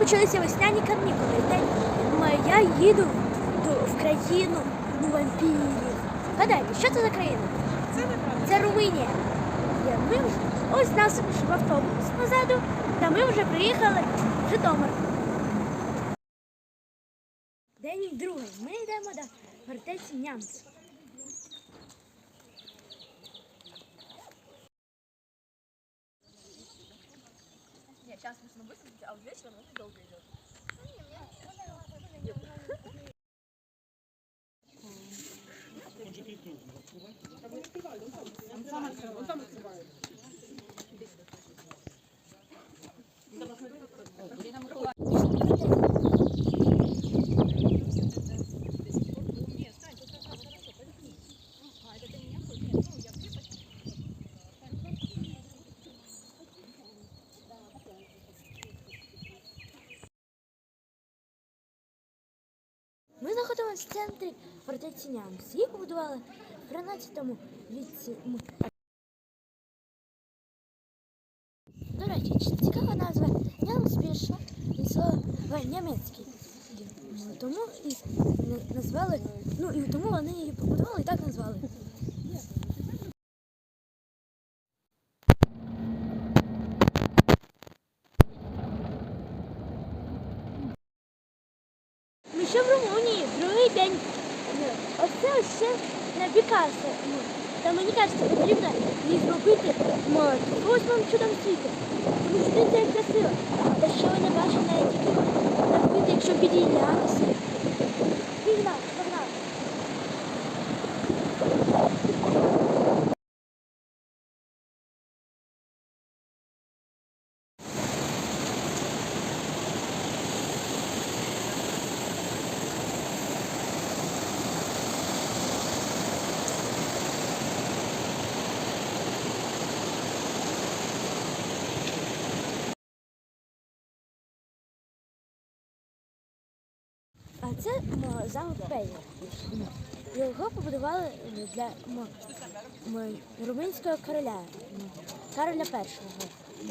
почалися весняні канікули. М, я їду в країну вампірів. Гадайте, що це за країна? Це неправда. Це Румунія. Ми вже, ось нас в автобус позаду, та ми вже приїхали в Житомир. День другий. Ми йдемо до фортеці Нямц. Сейчас нужно быстро, а вечером это долго идет. Ми знаходимося в центрі фортеці Нямц. Її побудували в 13 віці. До речі, цікава назва Нямц більше від слова німецький. Ну, Тому і назвали, ну і тому вони її побудували і так назвали. Ми ще в Румунії, другий день. Ну, Ось це ось ще на Бікасо. Ну, Та мені кажеться, потрібно її зробити восьмим чудом світу. Тому що це красиво. Та що ви не бачите навіть якщо підійнятися. Це м, замок Пея. Його побудували для румунського короля Кароля І.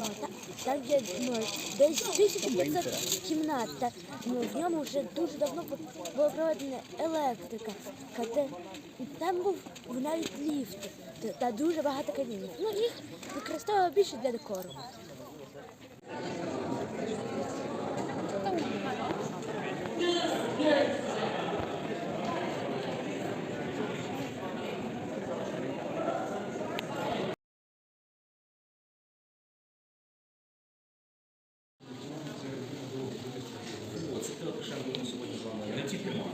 Там є десь 1500 кімнат, та в ньому вже дуже давно була проведена електрика. Там був навіть ліфт та, дуже багато камінів. Ну, їх використовували більше для декору. Це те, що ми сьогодні з вами не тільки мали.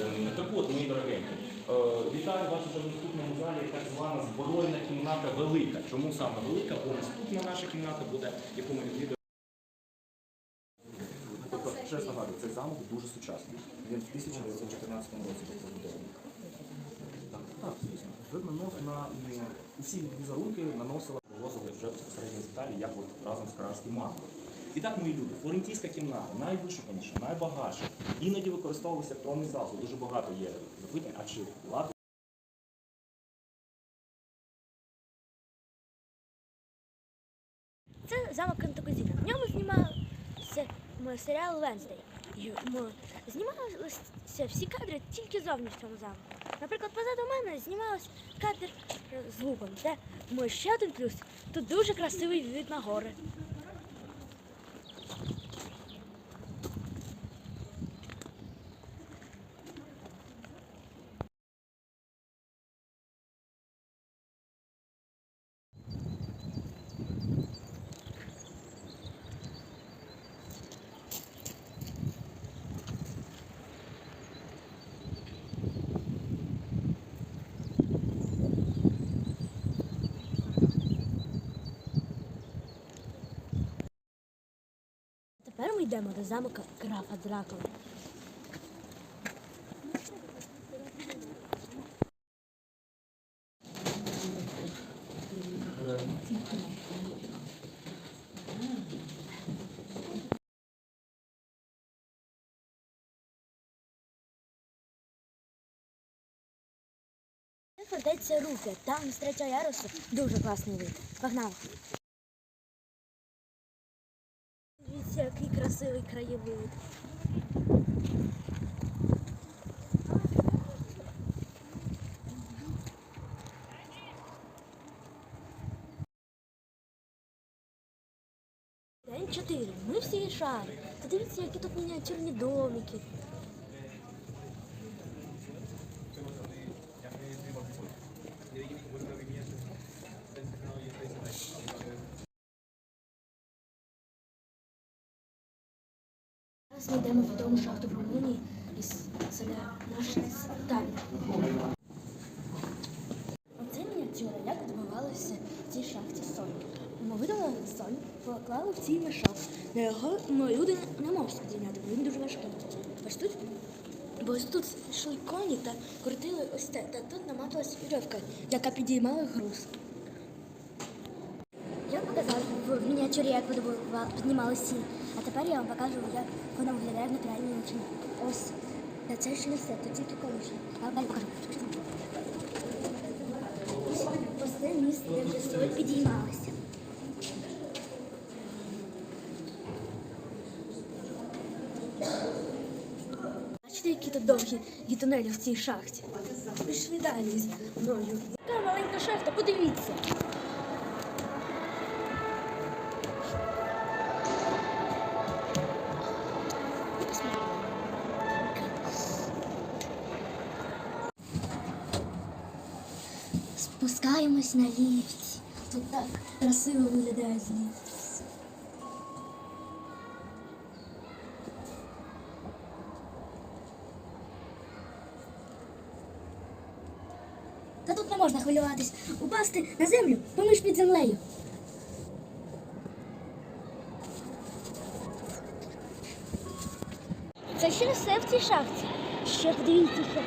Ем, Так от, мої дорогенькі, е, вітаю вас уже в наступному залі, так звана збройна кімната велика. Чому саме велика? Бо наступна наша кімната буде, яку ми відвідуємо. Тобто, ще нагадую, цей замок дуже сучасний. Він в 1914 році був побудований. Так, так, звісно. Видно, на усі візерунки наносила привозили вже безпосередньо з Італії, як от разом з карарським маслом. І так, мої люди, флорентійська кімната, найвишуканіша, найбагатша. Іноді використовувався тронний зал. Дуже багато є запитань, а чи влада Це замок Кантакузіна. В ньому знімався серіал Венздей. Знімалися всі кадри тільки зовні в цьому замку. Наприклад, позаду мене знімався кадр е, з луком. Це м, ще один плюс. Тут дуже красивий вид на гори. Тепер ми йдемо до замка графа Дракула. Фортеця Руки. Там з третього дуже класний вид. Погнали. Дивіться, який красивий краєвид. День 4. Ми всі шари. Подивіться, дивіться, які тут мініатюрні домики. Зараз ми йдемо в тому шахту в Румунії із селя наш Сталін. Оце мініатюра, як добивалися в цій шахті солі. Ми видали соль, поклали в цей мішок. На його люди не можуть підійняти, бо він дуже важкий. Ось тут, бо ось тут йшли коні та крутили ось те, та тут наматувалась вірьовка, яка підіймала груз. Я показав в мініатюрі, як видобували- сіль. А тепер я вам покажу, як воно виглядає в натуральній начині. Ось це ще не все, тут тільки колишня. Далі покажу. Ось це місце, де вже соль підіймалася. Бачите, які тут довгі і тунелі в цій шахті. Пішли далі зі мною. Така маленька шахта, подивіться. Спускаємось на ліфті. Тут так красиво виглядає з ліфт. Та тут не можна хвилюватись. Упасти на землю, помиш під землею. Це ще не все в цій шахті. Ще подивіться, що тут.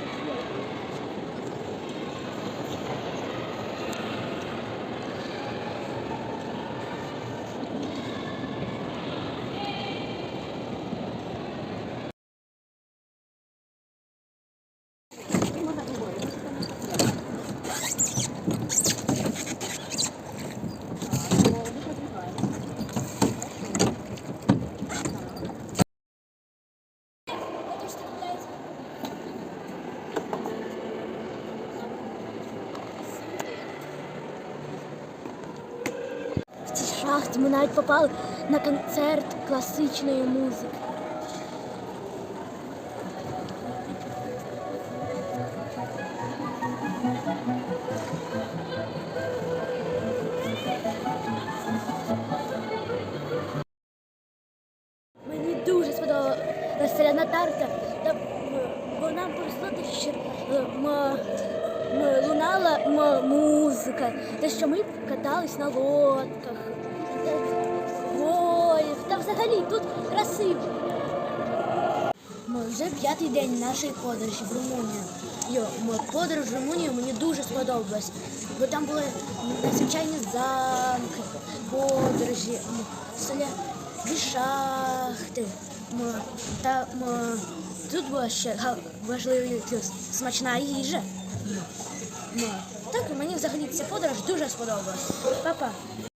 В цій шахті ми навіть попали на концерт класичної музики. Сподобалася селяна тарта, та, м, бо нам повезло, те, що е, лунала музика, те, що ми катались на лодках, воїв, та взагалі тут красиво. Вже п'ятий день нашої подорожі в Румунію. Йо, подорож в Румунію мені дуже сподобалась, бо там були надзвичайні замки, подорожі, соля, шахти. М, Та м, тут була ще важливий смачна їжа. Так, мені взагалі ця подорож дуже сподобалась. Па-па.